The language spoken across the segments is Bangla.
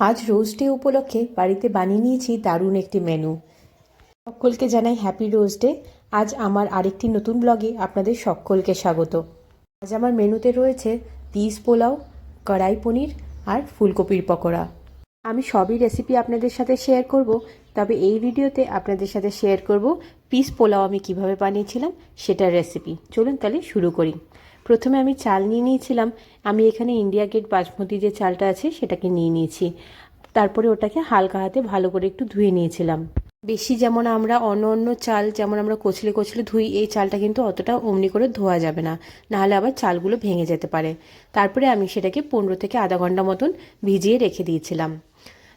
আজ রোজ ডে উপলক্ষে বাড়িতে বানিয়ে নিয়েছি দারুণ একটি মেনু সকলকে জানাই হ্যাপি রোজ ডে আজ আমার আরেকটি নতুন ব্লগে আপনাদের সকলকে স্বাগত। আজ আমার মেনুতে রয়েছে তিস পোলাও, কড়াই পনির আর ফুলকপির পকোড়া। আমি সবই রেসিপি আপনাদের সাথে শেয়ার করব, তবে এই ভিডিওতে আপনাদের সাথে শেয়ার করব পিস পোলাও আমি কীভাবে বানিয়েছিলাম সেটার রেসিপি চলুন তাহলে শুরু করি। প্রথমে আমি চাল নিয়ে নিয়েছিলাম। আমি এখানে ইন্ডিয়া গেট বাসমতি যে চালটা আছে, সেটাকে নিয়ে নিয়েছি। তারপরে ওটাকে হালকা হাতে ভালো করে একটু ধুয়ে নিয়েছিলাম। বেশি যেমন আমরা অন্য অন্য চাল, যেমন আমরা কচলে কচলে ধুই, এই চালটা কিন্তু অতটা অমনি করে ধোয়া যাবে না। নাহলে আবার চালগুলো ভেঙে যেতে পারে। তারপরে আমি সেটাকে পনেরো থেকে আধা ঘণ্টা মতন ভিজিয়ে রেখে দিয়েছিলাম।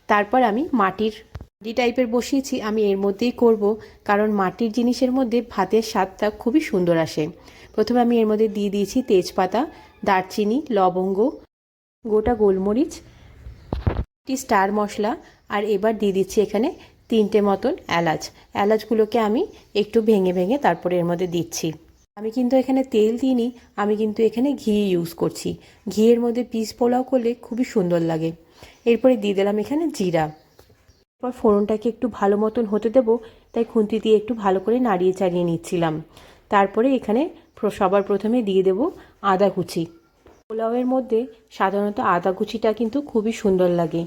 তারপর আমি মাটির মাটি টাইপের বসিয়েছি, আমি এর মধ্যেই করব। কারণ মাটির জিনিসের মধ্যে ভাতের স্বাদটা খুবই সুন্দর আসে। প্রথমে আমি এর মধ্যে দিয়ে দিয়েছি তেজপাতা, দারচিনি, লবঙ্গ, গোটা গোলমরিচ, একটি স্টার মশলা, আর এবার দিয়ে দিচ্ছি এখানে তিনটে মতন এলাচ। এলাচগুলোকে আমি একটু ভেঙে ভেঙে তারপরে এর মধ্যে দিচ্ছি। আমি কিন্তু এখানে তেল দিইনি, আমি কিন্তু এখানে ঘি ইউজ করছি। ঘিয়ের মধ্যে পিস পোলাও করলে খুবই সুন্দর লাগে। এরপরে দিয়ে দিলাম এখানে জিরা। এরপর ফোড়নটাকে একটু ভালো মতন হতে দেবো, তাই খুন্তি দিয়ে একটু ভালো করে নাড়িয়ে চাড়িয়ে নিচ্ছিলাম। তারপরে এখানে সবার প্রথমে দিয়ে দেব আদা কুচি। পোলাওয়ের মধ্যে সাধারণত আদা কুচিটা কিন্তু খুবই সুন্দর লাগে।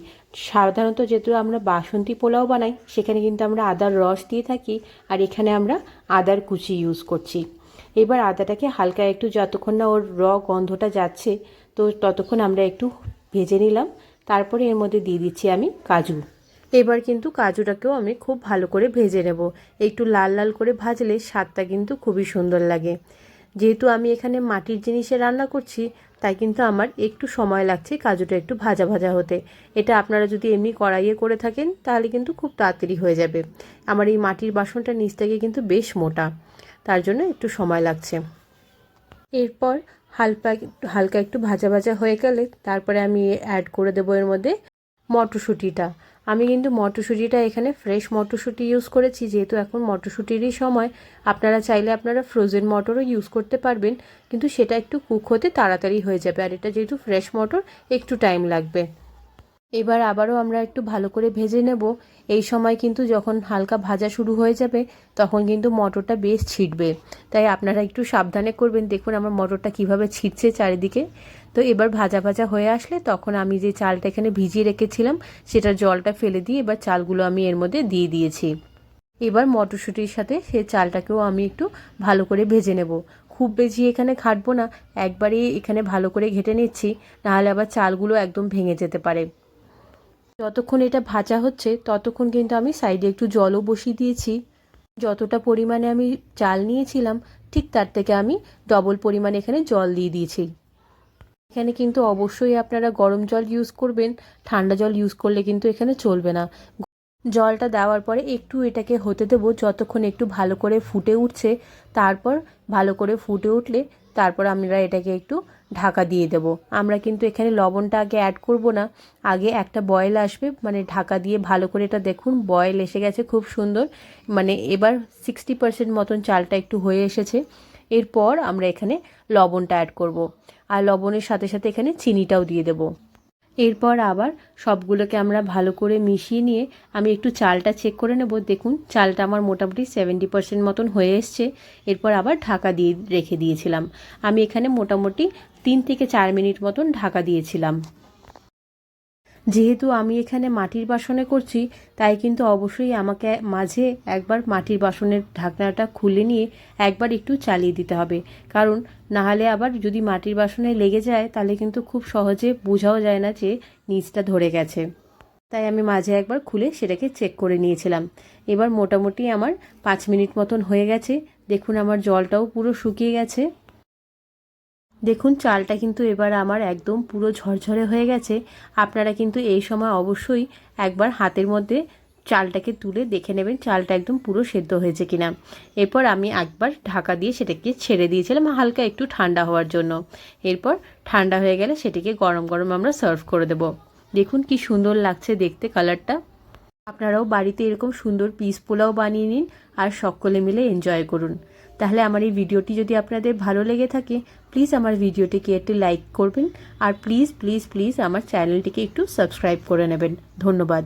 সাধারণত যেহেতু আমরা বাসন্তী পোলাও বানাই, সেখানে কিন্তু আমরা আদার রস দিয়ে থাকি, আর এখানে আমরা আদার কুচি ইউজ করছি। এবার আদাটাকে হালকা একটু যতক্ষণ না ওর র গন্ধটা যাচ্ছে, তো ততক্ষণ আমরা একটু ভেজে নিলাম। তারপরে এর মধ্যে দিয়ে দিচ্ছি আমি কাজু। এবার কিন্তু কাজুটাকেও আমি খুব ভালো করে ভেজে নেব। একটু লাল লাল করে ভাজলে স্বাদটা কিন্তু খুবই সুন্দর লাগে। যেহেতু আমি এখানে মাটির জিনিসে রান্না করছি, তাই কিন্তু আমার একটু সময় লাগছে কাজুটা একটু ভাজা ভাজা হতে। এটা আপনারা যদি এমনি কড়াইয়ে করে থাকেন, তাহলে কিন্তু খুব তাড়াতাড়ি হয়ে যাবে। আমার এই মাটির বাসনটা নিচ থেকে কিন্তু বেশ মোটা, তার জন্য একটু সময় লাগছে। এরপর হালকা হালকা একটু ভাজা ভাজা হয়ে গেলে তারপরে আমি অ্যাড করে দেবো এর মধ্যে মটরশুঁটিটা। আমি কিন্তু মটরশুঁটিটা এখানে ফ্রেশ মটরশুঁটি ইউজ করেছি, যেহেতু এখন মটরশুঁটিরই সময়। আপনারা চাইলে আপনারা ফ্রোজেন মটরও ইউজ করতে পারবেন, কিন্তু সেটা একটু কুক হতে তাড়াতাড়ি হয়ে যাবে। আর এটা যেহেতু ফ্রেশ মটর, একটু টাইম লাগবে। এবার আবারও আমরা একটু ভালো করে ভেজে নেব। এই সময় কিন্তু যখন হালকা ভাজা শুরু হয়ে যাবে, তখন কিন্তু মটরটা বেশ ছিটবে। তাই আপনারা একটু সাবধানে করবেন। দেখুন আমার মটরটা কীভাবে ছিটছে চারিদিকে। তো এবার ভাজা ভাজা হয়ে আসলে তখন আমি যে চালটা এখানে ভিজিয়ে রেখেছিলাম, সেটার জলটা ফেলে দিয়ে এবার চালগুলো আমি এর মধ্যে দিয়ে দিয়েছি। এবার মটরশুঁটির সাথে সে চালটাকেও আমি একটু ভালো করে ভেজে নেব। খুব বেশি এখানে ঘাটবো না, একবারেই এখানে ভালো করে ঘেটে নিচ্ছি, নাহলে আবার চালগুলো একদম ভেঙে যেতে পারে। যতক্ষণ এটা ভাজা হচ্ছে, ততক্ষণ কিন্তু আমি সাইডে একটু জলও বসিয়ে দিয়েছি। যতটা পরিমাণে আমি চাল নিয়েছিলাম, ঠিক তার থেকে আমি ডবল পরিমাণে এখানে জল দিয়ে দিয়েছি। এখানে কিন্তু অবশ্যই আপনারা গরম জল ইউজ করবেন, ঠান্ডা জল ইউজ করলে কিন্তু এখানে চলবে না। জলটা দেওয়ার পরে একটু এটাকে হতে দেবো, যতক্ষণ একটু ভালো করে ফুটে উঠছে। তারপর ভালো করে ফুটে উঠলে তারপর আমরা এটাকে একটু ঢাকা দিয়ে দেব। আমরা কিন্তু এখানে লবণটা আগে অ্যাড করব না। আগে একটা বয়েল আসবে মানে ঢাকা দিয়ে ভালো করে এটা দেখুন বয়েল এসে গেছে খুব সুন্দর। মানে এবার সিক্সটি পার্সেন্ট মতন চালটা একটু হয়ে এসেছে। এরপর আমরা এখানে লবণটা অ্যাড করব। আর লবণের সাথে সাথে এখানে চিনিটাও দিয়ে দেবো। এরপর আবার সবগুলোকে আমরা ভালো করে মিশিয়ে নিয়ে আমি একটু চালটা চেক করে নেব। দেখুন, চালটা আমার মোটামুটি সেভেন্টি পার্সেন্ট মতন হয়ে এসছে। এরপর আবার ঢাকা দিয়ে রেখে দিয়েছিলাম। আমি এখানে মোটামুটি তিন থেকে চার মিনিট মতন ঢাকা দিয়েছিলাম। যেহেতু আমি এখানে মাটির বাসনে করছি, তাই কিন্তু অবশ্যই আমাকে মাঝে একবার মাটির বাসনের ঢাকনাটা খুলে নিয়ে একবার একটু চালিয়ে দিতে হবে। কারণ নাহলে আবার যদি মাটির বাসনে লেগে যায়, তাহলে কিন্তু খুব সহজে বোঝাও যায় না যে নিচটা ধরে গেছে। তাই আমি মাঝে একবার খুলে সেটাকে চেক করে নিয়েছিলাম। এবার মোটামুটি আমার পাঁচ মিনিট মতন হয়ে গেছে। দেখুন আমার জলটাও পুরো শুকিয়ে গেছে। দেখুন, চালটা কিন্তু এবার আমার একদম পুরো ঝরঝরে হয়ে গেছে। আপনারা কিন্তু এই সময় অবশ্যই একবার হাতের মধ্যে চালটাকে তুলে দেখে নেবেন চালটা একদম পুরো সেদ্ধ হয়েছে কিনা। এরপর আমি একবার ঢাকা দিয়ে সেটাকে ছেড়ে দিয়েছিলাম হালকা একটু ঠান্ডা হওয়ার জন্য। এরপর ঠান্ডা হয়ে গেলে সেটিকে গরম গরম আমরা সার্ভ করে দেব। দেখুন কি সুন্দর লাগছে দেখতে কালারটা। আপনারাও বাড়িতে এরকম সুন্দর পিস পোলাও বানিয়ে নিন আর সকলে মিলে এনজয় করুন। তাহলে আমার এই ভিডিওটি যদি আপনাদের ভালো লেগে থাকে প্লিজ আমার ভিডিওটিকে একটু লাইক করবেন আর প্লিজ প্লিজ প্লিজ আমার চ্যানেলটিকে একটু সাবস্ক্রাইব করে নেবেন। ধন্যবাদ।